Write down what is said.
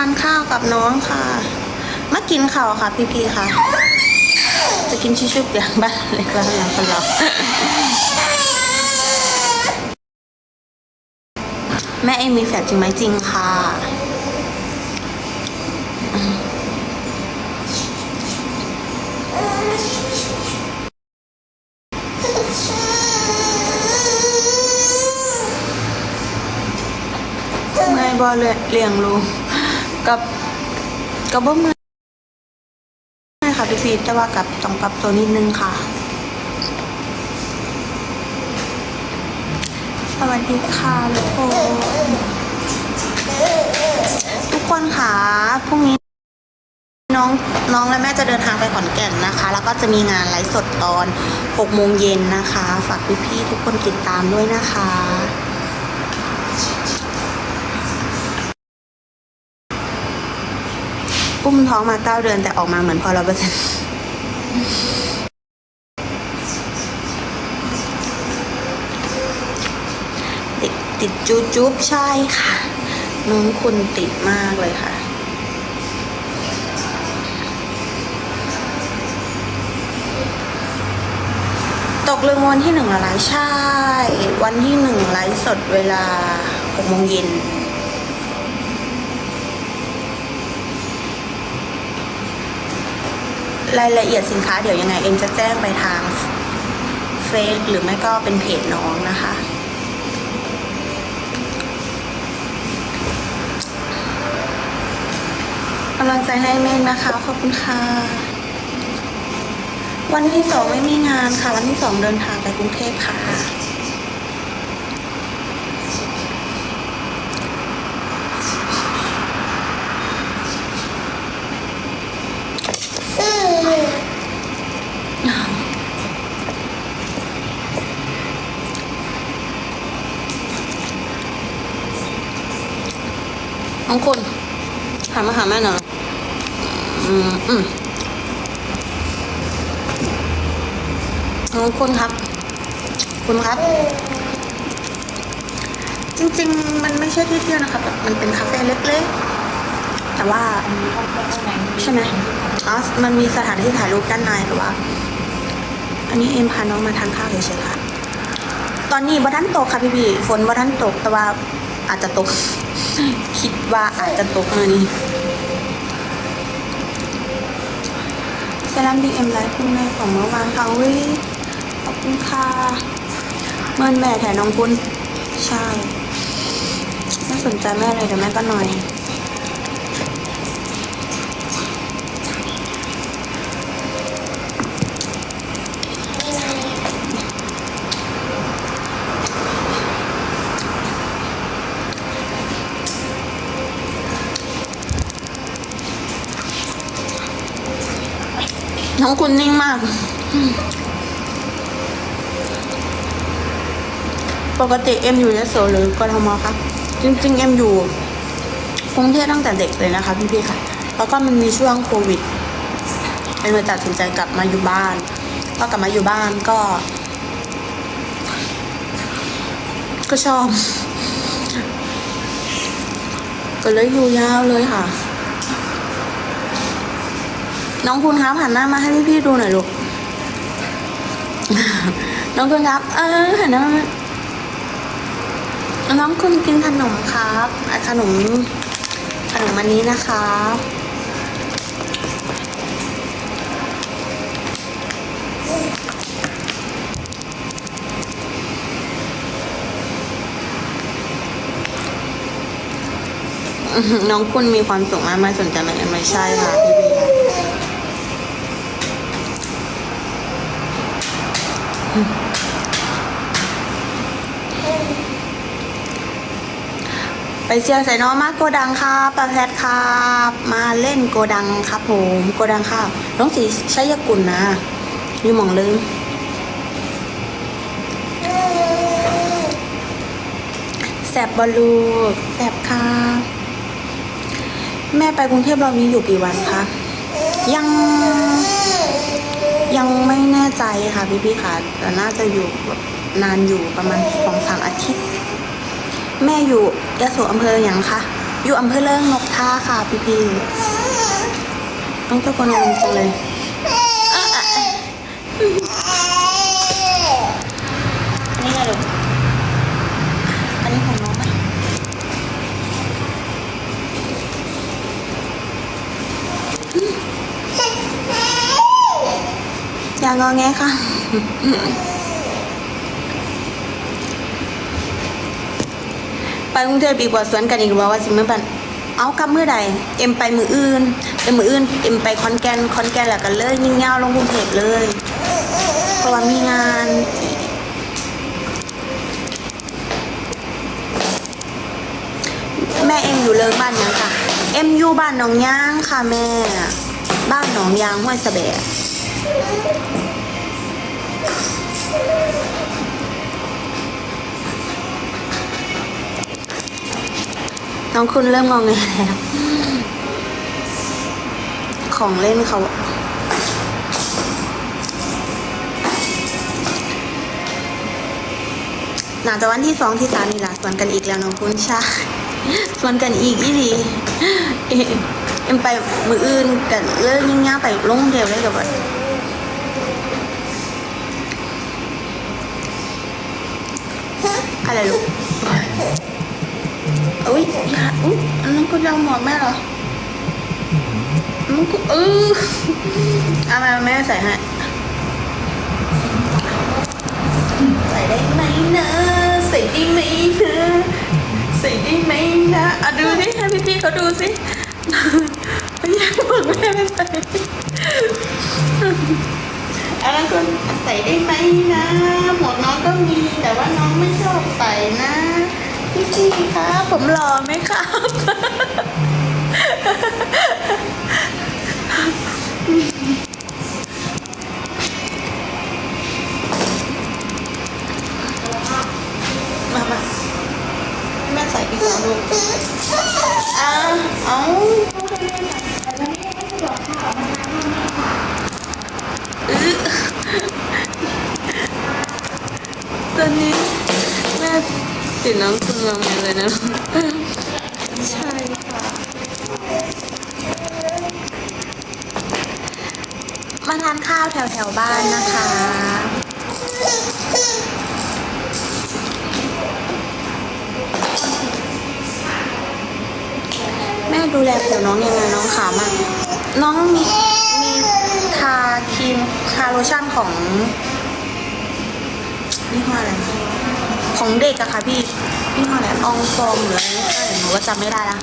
านข้าวกับน้องค่ะ มากินข้าวค่ะพี่พีค่ะ จะกินชิชุบอย่างบ้านเล็กแล้วอย่างคนเราแม่เองมีแฟนจริงไหมจริงค่ะเมื่อยบ่เลเลี้ยงลูก กับกับบ่มื่อยค่ะพี่พีชแต่ว่ากับต้องปรับตัวนิดนึงค่ะ สวัสดีค่ะทุกคนทุกคนค่ะพรุ่งนี้น้องน้องและแม่จะเดินทางไปขอนแก่นนะคะ แล้วก็จะมีงานไลฟ์สดตอน6โมงเย็นนะคะ ฝากพี่ๆทุกคนติดตามด้วยนะคะ อุ้มท้องมาเก้าเดือนแต่ออกมาเหมือนพอร้อยเปอร์เซ็นต์ติดติดจูจุ๊บใช่ค่ะ น้องคุณติดมากเลยค่ะ ตกลงวันที่หนึ่งอะไรใช่ วันที่หนึ่งไลฟ์สดเวลาหกโมงเย็น รายละเอียดสินค้าเดี๋ยวยังไงเอ็มจะแจ้งไปทางเฟซหรือไม่ก็เป็นเพจน้องนะคะ กำลังใจให้เมฆนะคะ ขอบคุณค่ะ วันที่สองไม่มีงานค่ะ วันที่สองเดินทางไปกรุงเทพค่ะ น้องคุณหันมาหาแม่หน่อยอืมอืมน้องคุณครับ คุณครับ จริง ๆ มันไม่ใช่ที่เที่ยวนะคะแบมันเป็นคาเฟ่เล็กๆ แต่ว่า ใช่ไหมอ๋อมันมีสถานที่ถ่ายรูปด้านในแต่ว่า อันนี้เอ็มพาน้องมาทานข้าวเฉยๆค่ะ ตอนนี้บัทันตกค่ะพี่พี่ฝนบัทันตกแต่ว่า อาจจะตก คิดว่าอาจจะตกมานี่แซลมดีเอ็มไลฟ์คุณแม่ของเมื่อวานค่ะวิขอบคุณค่ะเมื่อแม่แถน้องคุณ ใช่ ไม่สนใจแม่เลยเดี๋ยวแม่ก็หน่อย น้องคุณนิ่งมาก ปกติเอ็มอยู่ยโสหรือกทมคะจริง ๆ เอ็มอยู่กรุงเทพตั้งแต่เด็กเลยนะคะพี่ๆค่ะ แล้วก็มันมีช่วงโควิดเอ็มเลยตัดสินใจกลับมาอยู่บ้านพอกลับมาอยู่บ้านก็ ก็ชอบ ก็เลยอยู่ยาวเลยค่ะ น้องคุณครับหันหน้ามาให้พี่ๆดูหน่อยลูก น้องคุณครับ เออหันหน้ามาน้องคุณกินขนมครับอะขนมขนมอันนี้นะครับน้องคุณมีความสุขมากไม่สนใจไหมไม่ใช่ค่ะพี่พีค่ะ ไปเชียร์ใส่น้องมากโกดังครับปลาแพทครับ มาเล่นโกดังครับผมโกดังครับน้องสีช้ยกุลนะอยู่หมองลึงแสบบอลูกแสบครับแม่ไปกรุงเทพเรานี้อยู่กี่วันคะยัง ยังไม่แน่ใจค่ะพี่พี่ค่ะแต่น่าจะอยู่แบบนานอยู่ประมาณสองสามอาทิตย์ แม่อยู่ยะโสอำเภออย่างคะอยู่อำเภอเลิงนกท่าค่ะพี่พี่ต้องตะโกนลงจังเลยอะอะอะอันนี้ไงลูกอันนี้ของน้องไหม อย่างงอแงค่ะ ไปกรุงเทพดีกว่าสวนกันอีกว่าว่าสิเมื่อบันเอากลับมือใด เอ็มไปมืออื่นเอ็มมืออื่น เอ็มไปคอนแกนคอนแกนแล้วกันเลยยิ่งเงาลงกรุงเทพเลย เพราะว่ามีงานแม่เอ็มอยู่เลิงบ้านยังค่ะ เอ็มอยู่บ้านหนองย่างค่ะแม่ บ้านหนองยางห้วยสะแบะ น้องคุณเริ่มงองแงแล้วของเล่นเขาหลังจากวันที่สองที่สามนี่ละสวนกันอีกแล้วน้องคุณใช่สวนกันอีกอีหลีเอ็มเอ็มไปมืออื่นกันเลิกยิ่งย่าไปลงเดียวเลยกับว่า อะไรลูกอุ้ยอย่าอุ้ยอันนั้นก็ยาวหมอนแม่เหรอมันก็เออเอามาแม่ใส่ให้ใส่ได้ไหมนะ ใส่ได้ไหมนะ ใส่ได้ไหมนะอะดูสิให้พี่ๆเขาดูสิ ผมหล่อไหมครับ น้องคุณมาเลยนะ ใช่ค่ะ มาทานข้าวแถวแถวๆบ้านนะคะ แม่ดูแลผิวน้องยังไงน้องขามาน้องมีมีทาครีมทาโลชั่นของนี่ห้ออะไร ของเด็กอะค่ะพี่ นี่ห้ออะไรอองฟองหรืออะไรไม่ใช่หนูก็จำไม่ได้ละ